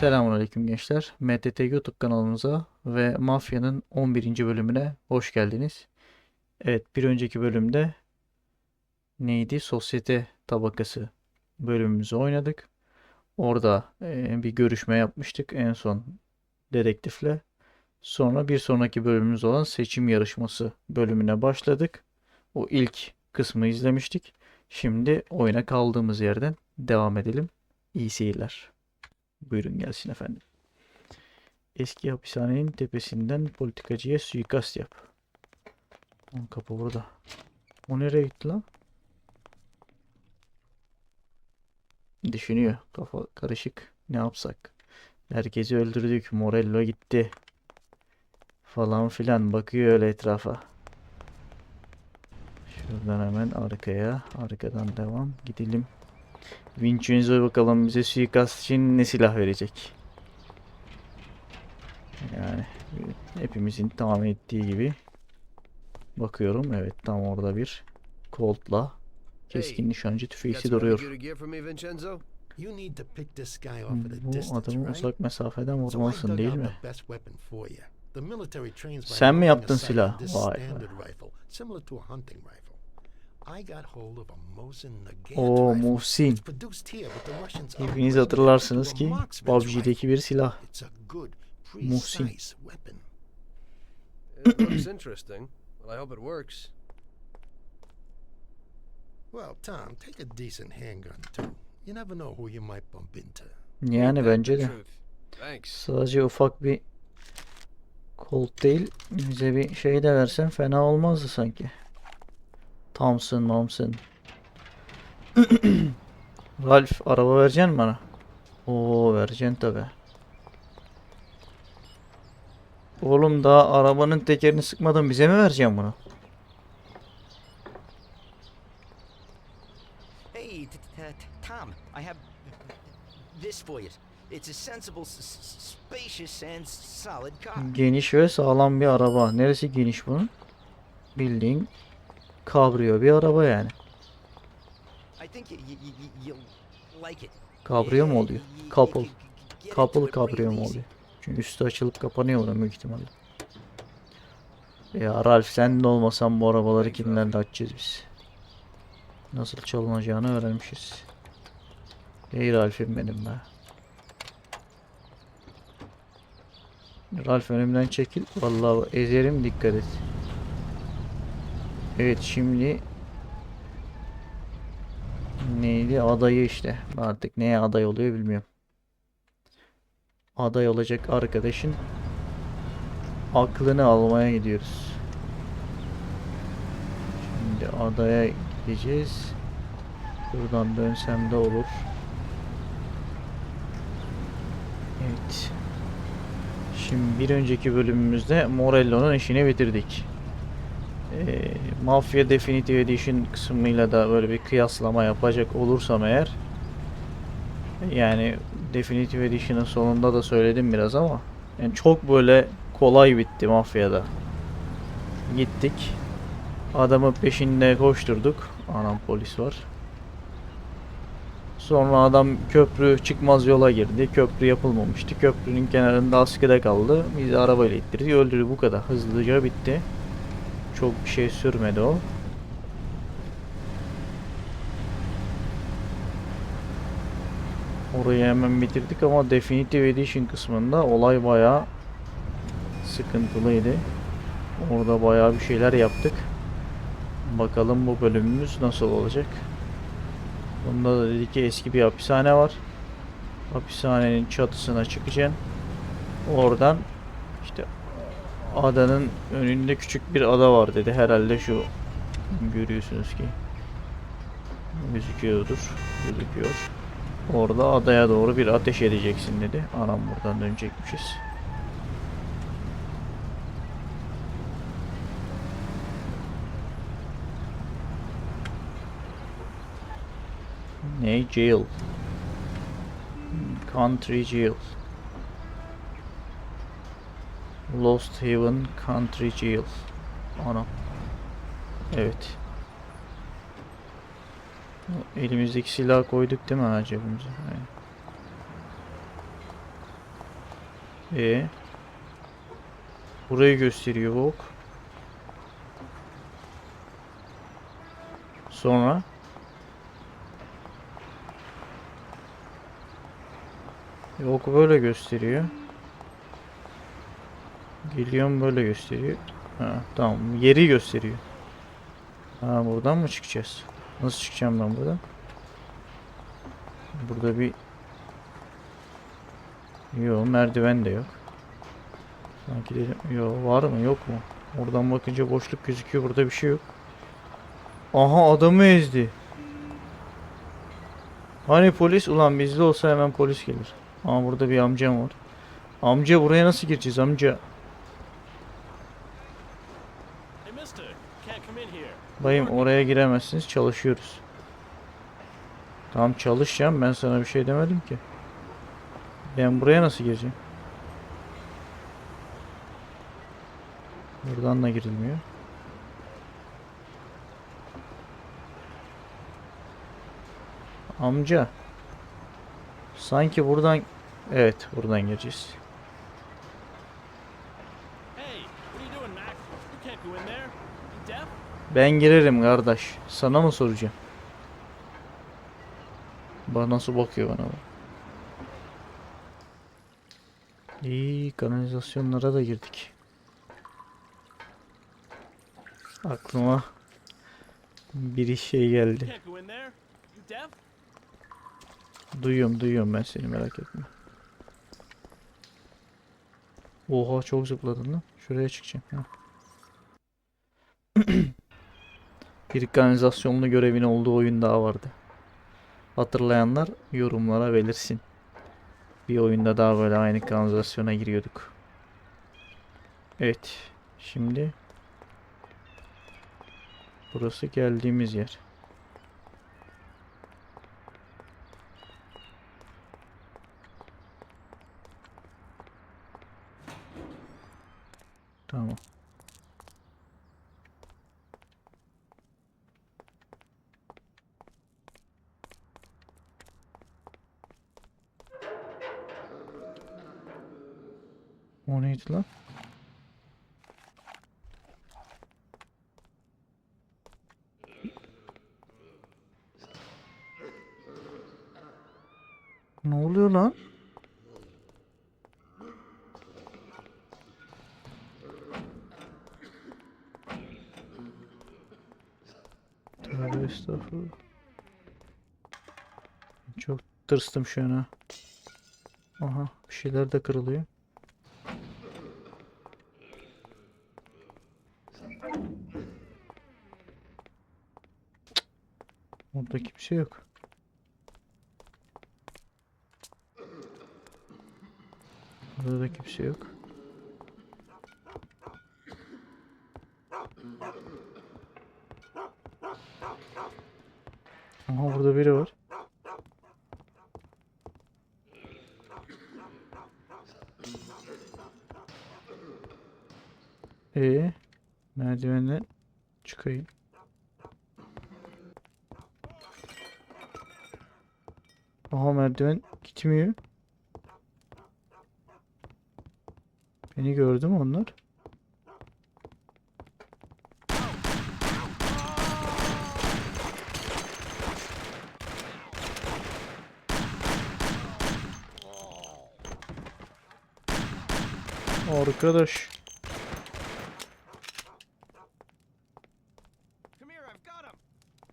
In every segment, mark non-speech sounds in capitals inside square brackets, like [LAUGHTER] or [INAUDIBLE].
Selamünaleyküm gençler. MTT YouTube kanalımıza ve Mafya'nın 11. bölümüne hoş geldiniz. Evet, bir önceki bölümde neydi? Sosyete tabakası bölümümüzü oynadık. Orada e, bir görüşme yapmıştık en son dedektifle. Sonra bir sonraki bölümümüz olan seçim yarışması bölümüne başladık. O ilk kısmı izlemiştik. Şimdi oyuna kaldığımız yerden devam edelim. İyi seyirler. Buyurun gelsin efendim. Eski hapishanenin tepesinden politikacıya suikast yap. Lan kapı burada. O nereye gitti lan? Düşünüyor. Kafa karışık. Ne yapsak? Herkesi öldürdük. Morello gitti. Falan filan. Bakıyor öyle etrafa. Şuradan hemen arkaya. Arkadan devam. Gidelim. Vincenzo bakalım bize suikast için ne silah verecek. Yani hepimizin tahmin ettiği gibi. Bakıyorum evet tam orada bir Colt'la keskin nişancı Got tüfeği some duruyor. Bu adamı uzak mesafeden vurmalısın değil mi? Sen mi yaptın silah? Vay be. Rifle. Muhsin. Hepiniz hatırlarsınız ki. PUBG'deki bir silah. It's a good, Muhsin. precise weapon. It looks interesting. Well, I hope it works. Well, Tom, take a decent handgun too. You never know who you might bump into. Yani bence de. Sadece ufak bir Colt değil bize bir şey de versen fena olmazdı sanki. Thompson, Thompson. [CLEARS THROAT] Ralph araba vereceksin bana. Oo vereceksin tabi. Oğlum daha arabanın tekerini sıkmadan bize mi vereceksin bunu? Hey, Tom, I have this for you. It's a sensible, spacious, and solid car. Geniş ve sağlam bir araba. Neresi geniş bunun? Bildiğin kabrio bir araba yani. Kabrio mu oluyor? Couple. Couple kabrio mu oluyor? Çünkü üstü açılıp kapanıyor bunun büyük ihtimalle. Ya Ralph sen de olmasan bu arabaları kimlerle açacağız biz? Nasıl çalınacağını öğrenmişiz. Ey Ralph'im benim be. Ralph önümden çekil. Vallahi ezerim dikkat et. Evet şimdi neydi adayı işte. Artık neye aday oluyor bilmiyorum. Aday olacak arkadaşın aklını almaya gidiyoruz. Şimdi adaya gideceğiz. Buradan dönsem de olur. Evet. Şimdi bir önceki bölümümüzde Morello'nun işini bitirdik. Ee, Mafia Definitive Edition kısmıyla da böyle bir kıyaslama yapacak olursam eğer yani Definitive Edition'ın sonunda da söyledim biraz ama yani çok böyle kolay bitti Mafya'da. Gittik. Adamın peşinde koşturduk. Anam polis var. Sonra adam köprü çıkmaz yola girdi. Köprü yapılmamıştı. Köprünün kenarında askıda kaldı. Biz de arabayla ittirdik. Öldürdü bu kadar. Hızlıca bitti. Çok bir şey sürmedi o. Orayı hemen bitirdik ama Definitive Edition kısmında olay bayağı sıkıntılıydı. Orada bayağı bir şeyler yaptık. Bakalım bu bölümümüz nasıl olacak. Bunda da dedi ki eski bir hapishane var. Hapishanenin çatısına çıkacaksın. Oradan adanın önünde küçük bir ada var dedi. Herhalde şu görüyorsunuz ki gözüküyordur. Gözüküyor. Orada adaya doğru bir ateş edeceksin dedi. Anam buradan dönecekmişiz. Ne? Jail. Country Jail. Lost Haven Country Jail. Ana. Evet. Elimizdeki silah koyduk değil mi cebimize? Aynen. E. Burayı gösteriyor bu ok. Sonra E, ok böyle gösteriyor. Geliyorum böyle gösteriyor. Ha, tamam. Yeri gösteriyor. Ha buradan mı çıkacağız? Nasıl çıkacağım ben buradan? Burada bir Yo merdiven de yok. Sanki dedim. Yo var mı yok mu? Oradan bakınca boşluk gözüküyor. Burada bir şey yok. Aha adamı ezdi. Hani polis? Ulan bizde olsa hemen polis gelir. Ama burada bir amcam var. Amca buraya nasıl gireceğiz amca? Bayım oraya giremezsiniz. Çalışıyoruz. Tamam çalışacağım. Ben sana bir şey demedim ki. Ben buraya nasıl gireceğim? Buradan da girilmiyor. Amca. Sanki buradan... Evet buradan gireceğiz. Ben girerim kardeş. Sana mı soracağım? Bana nasıl bakıyor bana bak. İyi kanalizasyonlara da girdik. Aklıma bir şey geldi. Duyuyorum duyuyorum ben seni merak etme. Oha çok zıpladın lan. Şuraya çıkacağım. Bir kanalizasyonlu görevin olduğu oyun daha vardı. Hatırlayanlar yorumlara belirsin. Bir oyunda daha böyle aynı kanalizasyona giriyorduk. Evet. Şimdi burası geldiğimiz yer. Tamam. Neydi lan? Ne oluyor lan? Tövbe estağfurullah. Çok tırstım şu an ha. Aha bir şeyler de kırılıyor. Orada kimse yok. Burada da kimse yok. Aha burada biri var. Ee, merdivenden çıkayım. Aha merdiven gitmiyor. Beni gördü mü onlar? Arkadaş.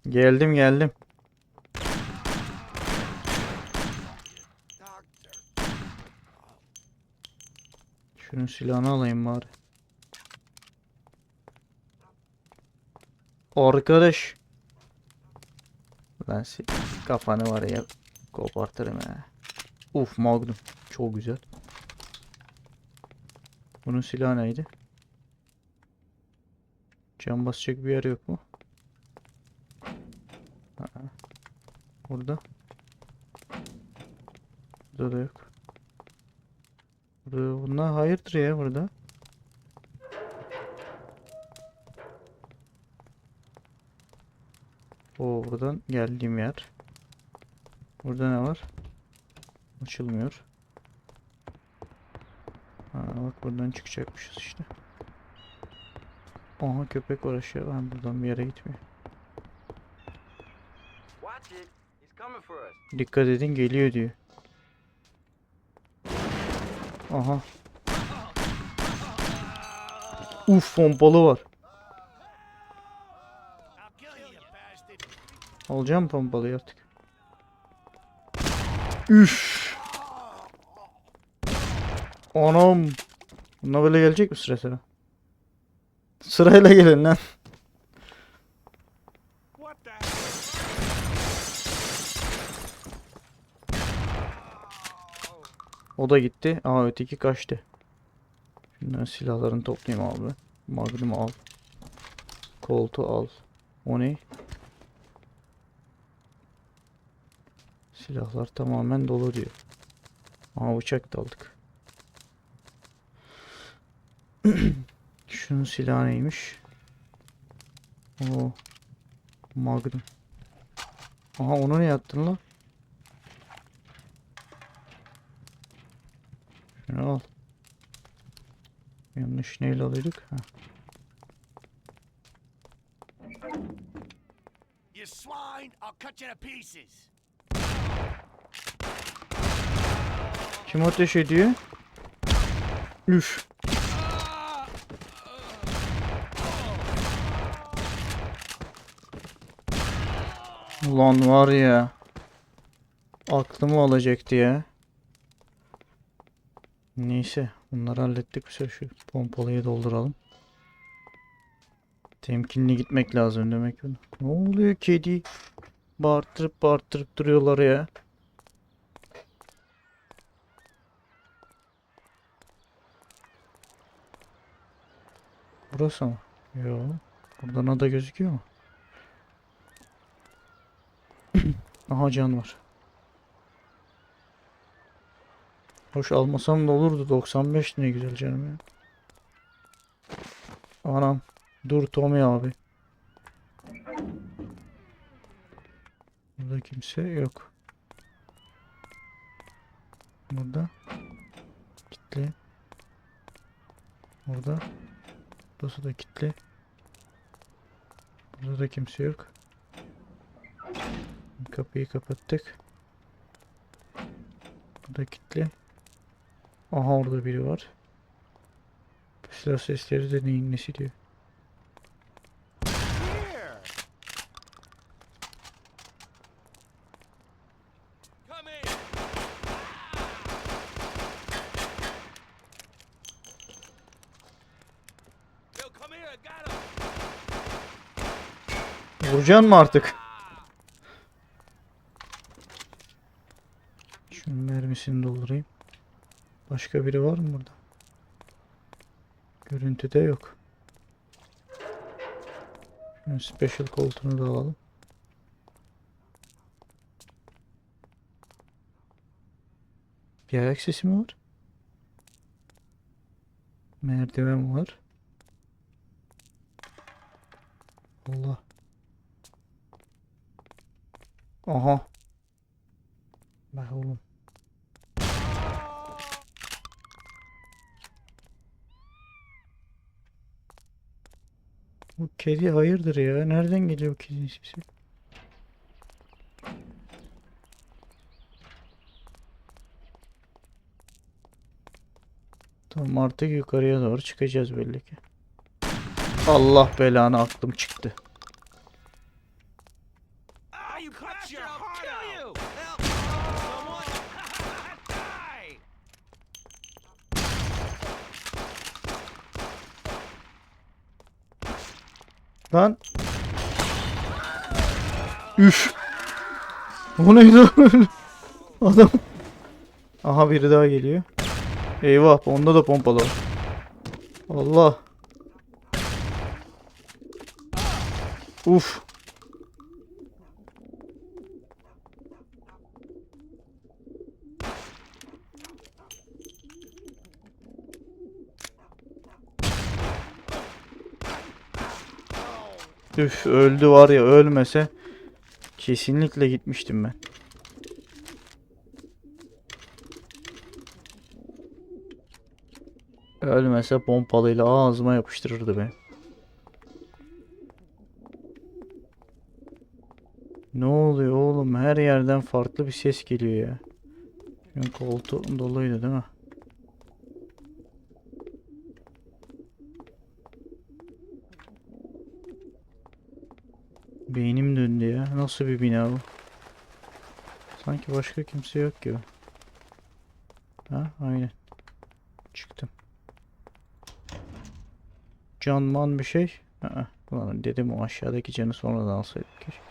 Geldim geldim. Şunun silahını alayım bari. Arkadaş. Si- kafanı var ya kopartırım ha. Uf Magnum. Çok güzel. Bunun silahı neydi? Cam basacak bir yer yok mu? Burada. Burada da yok. Burada bunlar hayırdır ya burada? O buradan geldiğim yer. Burada ne var? Açılmıyor. Ha bak buradan çıkacakmışız işte. Aha köpek aşağı. Ben buradan bir yere gitmiyor. Dikkat edin geliyor diyor. Aha. Uf pompalı var. Alacağım pompalıyı artık. Üf. Anam. Buna böyle gelecek mi sıra sıra? Sırayla gelin lan. O da gitti. Aa öteki kaçtı. Şundan silahlarını toplayayım abi. Magnum al. Koltu al. O ne? Silahlar tamamen dolu diyor. Aa bıçak da aldık. [CLEARS THROAT] Şunun silahı neymiş? Oo. Magnum. Aha onu ne yaptın lan? Şunu al. Yanlış neyle alıyorduk? Ha. You swine! I'll cut you to pieces! Kim ateş ediyor? Üf. Ulan var ya. Aklımı alacaktı ya. Neyse. Bunları hallettik. Sefer şu pompalıyı dolduralım. Temkinli gitmek lazım demek ki. Ne oluyor kedi? Bağırtırıp bağırtırıp duruyorlar ya. Burası mı? Yo. Buradan ada gözüküyor mu? [COUGHS] Aha can var. Hoş almasam da olurdu. 95 ne güzel canım ya. Anam. Dur Tommy abi. Burada kimse yok. Burada. Kitle. Burada. Burası da kilitli. Burada da kimse yok. Kapıyı kapattık. Burada kilitli. Aha orada biri var. Silah sesleri de neyin nesi diyor. Vuracaksın mı artık? Başka biri var mı burada? Görüntüde yok. Şunun special koltuğunu da alalım. Bir ayak sesi mi var? Merdiven var. Allah. Aha. Bak oğlum. Bu kedi hayırdır ya? Nereden geliyor bu kedinin sesi? Tamam artık yukarıya doğru çıkacağız belli ki. Allah belanı aklım çıktı. Lan. Üf. O neydi? [LAUGHS] Adam. Aha biri daha geliyor. Eyvah onda da pompalı var. Allah. Uf. Üf öldü var ya ölmese kesinlikle gitmiştim ben. Ölmese pompalıyla ağzıma yapıştırırdı beni. Ne oluyor oğlum? Her yerden farklı bir ses geliyor ya. Benim koltuğum doluydu değil mi? Beynim döndü ya. Nasıl bir bina bu? Sanki başka kimse yok gibi. Ha, aynen. Çıktım. Canman bir şey. Aa, ulan dedim o aşağıdaki canı sonradan alsaydık keşke.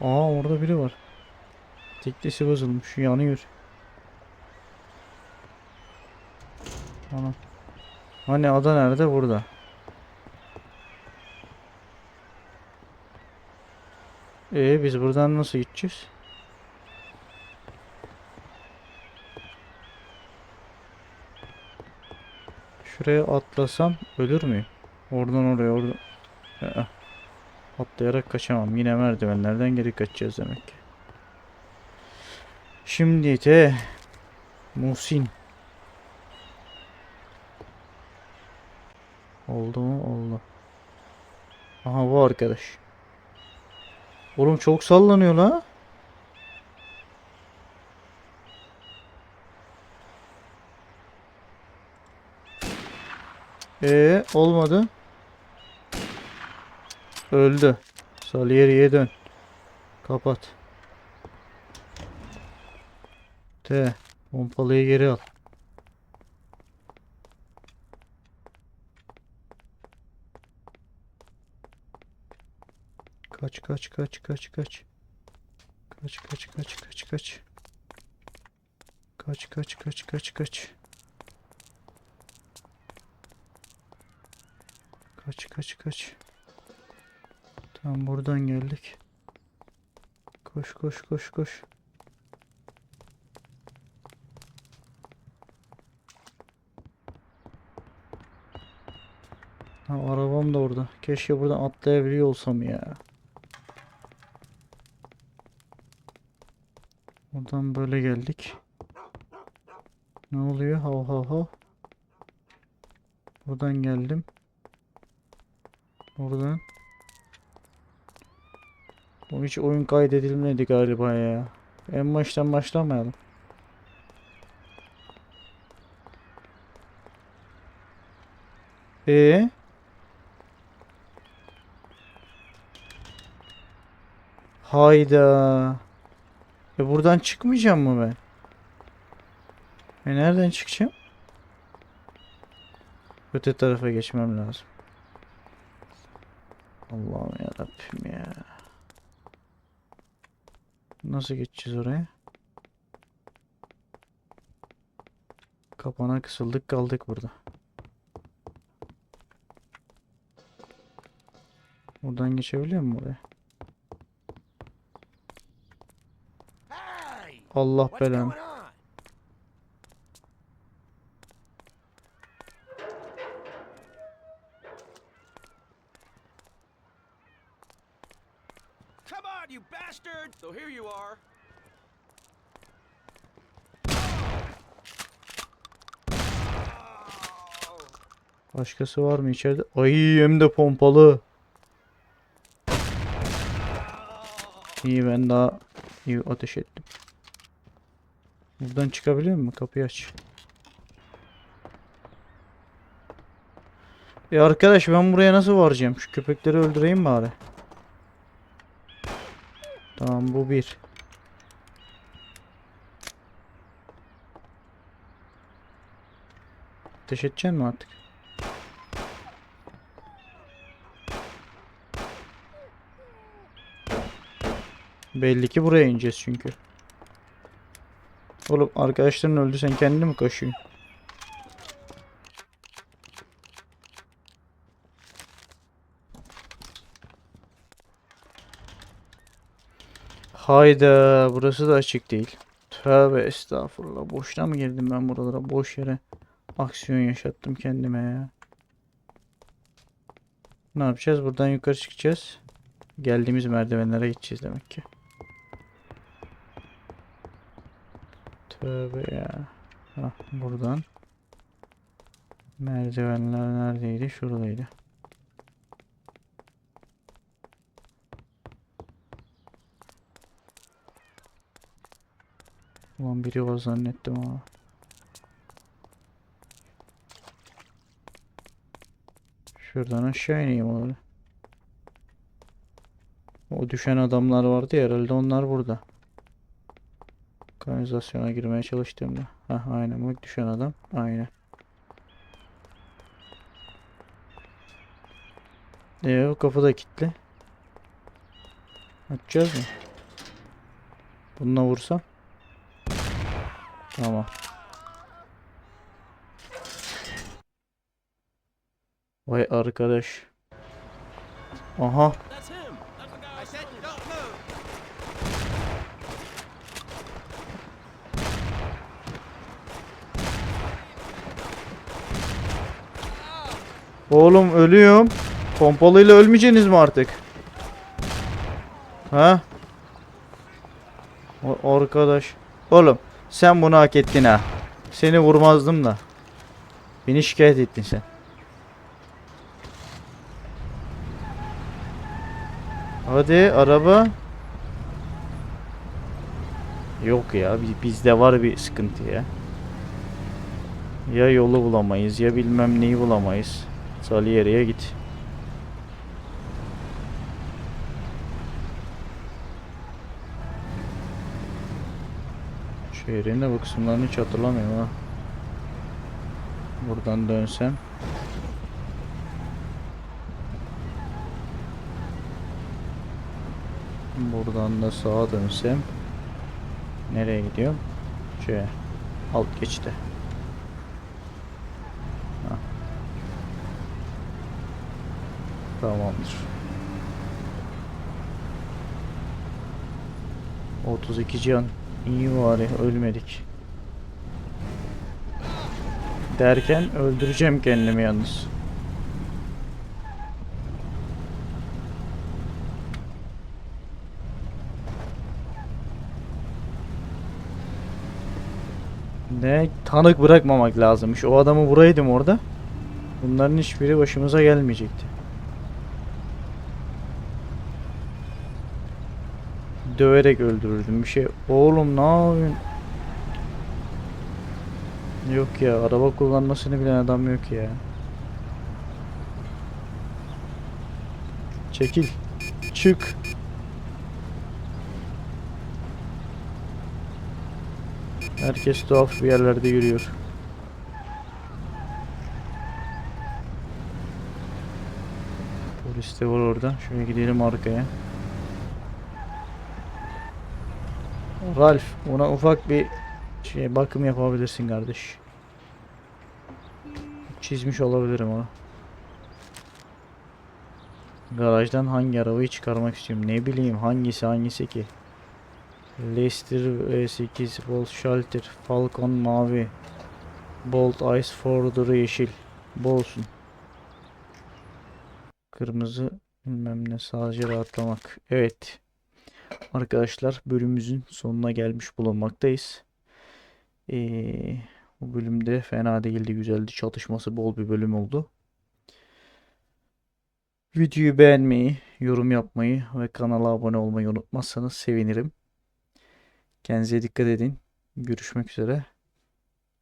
Aa orada biri var. Teklisi bozulmuş. Yanıyor. Ana. Hani ada nerede? Burada. Ee biz buradan nasıl gideceğiz? Şuraya atlasam ölür müyüm? Oradan oraya oradan. Aa. Atlayarak kaçamam. Yine merdivenlerden geri kaçacağız demek ki. Şimdi de Muhsin. Oldu mu? Oldu. Aha bu arkadaş. Oğlum çok sallanıyor la. Ee olmadı. Öldü. Salieri'ye dön. Kapat. T. Pompalıyı geri al. Kaç kaç kaç kaç kaç. Kaç kaç kaç kaç kaç. Kaç kaç kaç kaç kaç. Kaç kaç kaç. Tamam buradan geldik. Koş koş koş koş. Ha, arabam da orada. Keşke buradan atlayabiliyor olsam ya. Buradan böyle geldik. Ne oluyor? Hav hav hav. Buradan geldim. Buradan. Bu hiç oyun kaydedilmedi galiba ya. En baştan başlamayalım. Ee? Hayda. E buradan çıkmayacağım mı ben? E nereden çıkacağım? Öte tarafa geçmem lazım. Allah'ım ya ya. Nasıl geçeceğiz oraya? Kapana kısıldık kaldık burada. Buradan geçebiliyor muyum oraya? Hey! Allah belanı. going on? Come on, you bastard! So here you are. Başkası var mı içeride? Ay hem de pompalı. İyi ben daha iyi ateş ettim. Buradan çıkabiliyor mu? Kapıyı aç. E arkadaş ben buraya nasıl varacağım? Şu köpekleri öldüreyim bari. Tamam bu bir. Ateş edeceksin mi artık? Belli ki buraya ineceğiz çünkü. Oğlum arkadaşların öldü sen kendini mi kaşıyorsun? Hayda burası da açık değil. Tövbe estağfurullah. Boşuna mı girdim ben buralara? Boş yere aksiyon yaşattım kendime ya. Ne yapacağız? Buradan yukarı çıkacağız. Geldiğimiz merdivenlere gideceğiz demek ki. Tövbe ya. Hah, buradan. Merdivenler neredeydi? Şuradaydı. Ulan biri var zannettim ama. Şuradan aşağı ineyim öyle. O düşen adamlar vardı ya herhalde onlar burada. Kanalizasyona girmeye çalıştığımda. Hah aynen bak düşen adam. Aynen. Ee, o kapı da kilitli. Açacağız mı? Bununla vursam. Tamam. Vay arkadaş. Aha. Oğlum ölüyorum. Pompalıyla ölmeyeceksiniz mi artık? Ha? O arkadaş. Oğlum sen bunu hak ettin ha. Seni vurmazdım da. Beni şikayet ettin sen. Hadi araba. Yok ya bi- bizde var bir sıkıntı ya. Ya yolu bulamayız ya bilmem neyi bulamayız. Saliheri'ye git. Şehrin de bu kısımlarını hiç hatırlamıyorum ha. Buradan dönsem. Buradan da sağa dönsem. Nereye gidiyorum? Şeye. Alt geçte. Tamamdır. 32 can. İyi bari ölmedik. Derken öldüreceğim kendimi yalnız. Ne tanık bırakmamak lazımmış. O adamı vuraydım orada. Bunların hiçbiri başımıza gelmeyecekti. Döverek öldürürdüm bir şey. Oğlum ne yapıyorsun? Yok ya araba kullanmasını bilen adam yok ya. Çekil. Çık. Herkes tuhaf bir yerlerde yürüyor. Polis de var orada. Şöyle gidelim arkaya. Ralph, ona ufak bir şey bakım yapabilirsin kardeş. Çizmiş olabilirim onu. Garajdan hangi arabayı çıkarmak istiyorum? Ne bileyim hangisi hangisi ki? Leicester V8 Bolt Shelter Falcon mavi Bolt Ice Forder yeşil Bu olsun Kırmızı bilmem ne sadece rahatlamak Evet Arkadaşlar bölümümüzün sonuna gelmiş bulunmaktayız ee, Bu bölümde fena değildi güzeldi çatışması bol bir bölüm oldu Videoyu beğenmeyi, yorum yapmayı ve kanala abone olmayı unutmazsanız sevinirim. Kendinize dikkat edin. Görüşmek üzere.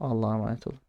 Allah'a emanet olun.